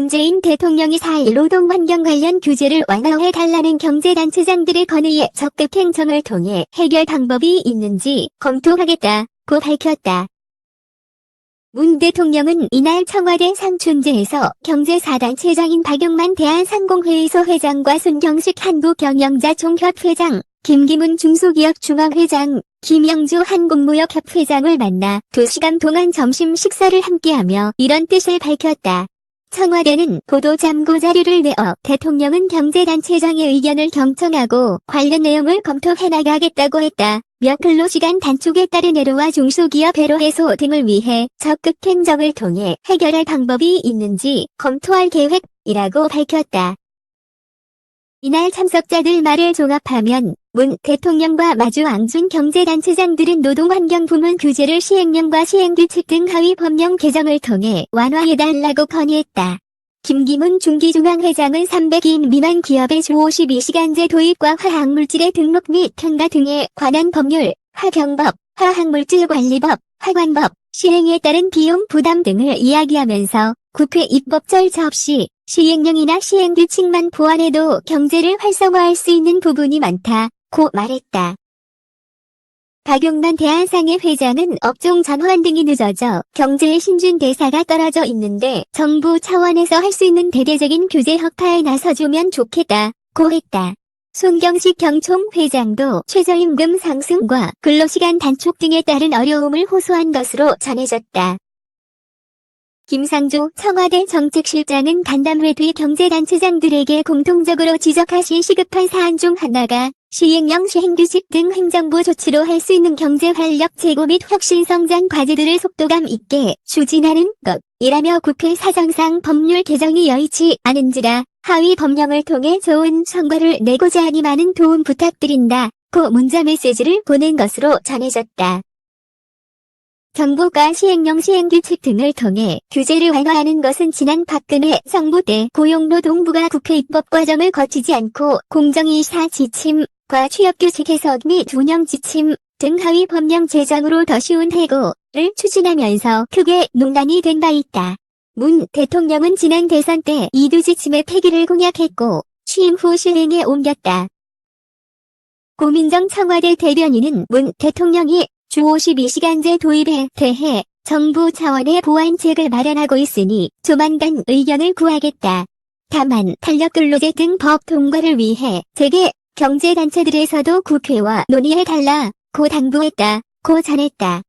문재인 대통령이 4일 노동환경 관련 규제를 완화해달라는 경제단체장들의 건의에 적극 행정을 통해 해결 방법이 있는지 검토하겠다고 밝혔다. 문 대통령은 이날 청와대 상춘제에서 경제사단체장인 박용만 대한상공회의소 회장과 손경식 한국경영자 총협회장, 김기문 중소기업 중앙회장, 김영주 한국무역협회장을 만나 2시간 동안 점심 식사를 함께하며 이런 뜻을 밝혔다. 청와대는 보도 잠고 자료를 내어 대통령은 경제단체장의 의견을 경청하고 관련 내용을 검토해 나가겠다고 했다. 몇 근로시간 단축에 따른 애로와 중소기업 애로 해소 등을 위해 적극 행정을 통해 해결할 방법이 있는지 검토할 계획이라고 밝혔다. 이날 참석자들 말을 종합하면 문 대통령과 마주 앉은 경제단체장들은 노동환경 부문 규제를 시행령과 시행규칙 등 하위 법령 개정을 통해 완화해달라고 건의했다. 김기문 중기중앙회장은 300인 미만 기업의 주 52시간제 도입과 화학물질의 등록 및 평가 등에 관한 법률, 화병법, 화학물질관리법, 화관법, 시행에 따른 비용 부담 등을 이야기하면서 국회 입법 절차 없이 시행령이나 시행 규칙만 보완해도 경제를 활성화할 수 있는 부분이 많다고 말했다. 박용만 대한상해 회장은 업종 전환 등이 늦어져 경제의 신준 대사가 떨어져 있는데 정부 차원에서 할 수 있는 대대적인 규제 혁파에 나서주면 좋겠다고 했다. 손경식 경총 회장도 최저임금 상승과 근로시간 단축 등에 따른 어려움을 호소한 것으로 전해졌다. 김상조 청와대 정책실장은 간담회 뒤 경제단체장들에게 공통적으로 지적하신 시급한 사안 중 하나가 시행령 시행규칙 등 행정부 조치로 할 수 있는 경제 활력 제고 및 혁신 성장 과제들을 속도감 있게 추진하는 것이라며 국회 사정상 법률 개정이 여의치 않은지라 하위 법령을 통해 좋은 성과를 내고자 하니 많은 도움 부탁드린다. 고 문자 메시지를 보낸 것으로 전해졌다. 정부가 시행령 시행규칙 등을 통해 규제를 완화하는 것은 지난 박근혜 정부 때 고용노동부가 국회 입법 과정을 거치지 않고 공정이사 지침 과 취업규칙 해석 및 운영 지침 등 하위 법령 제정으로 더 쉬운 해고를 추진하면서 크게 논란이 된 바 있다. 문 대통령은 지난 대선 때 이두 지침의 폐기를 공약했고 취임 후 실행에 옮겼다. 고민정 청와대 대변인은 문 대통령이 주 52시간제 도입에 대해 정부 차원의 보완책을 마련하고 있으니 조만간 의견을 구하겠다. 다만 탄력근로제 등 법 통과를 위해 재계 경제단체들에서도 국회와 논의해달라 고 당부했다. 고 전했다.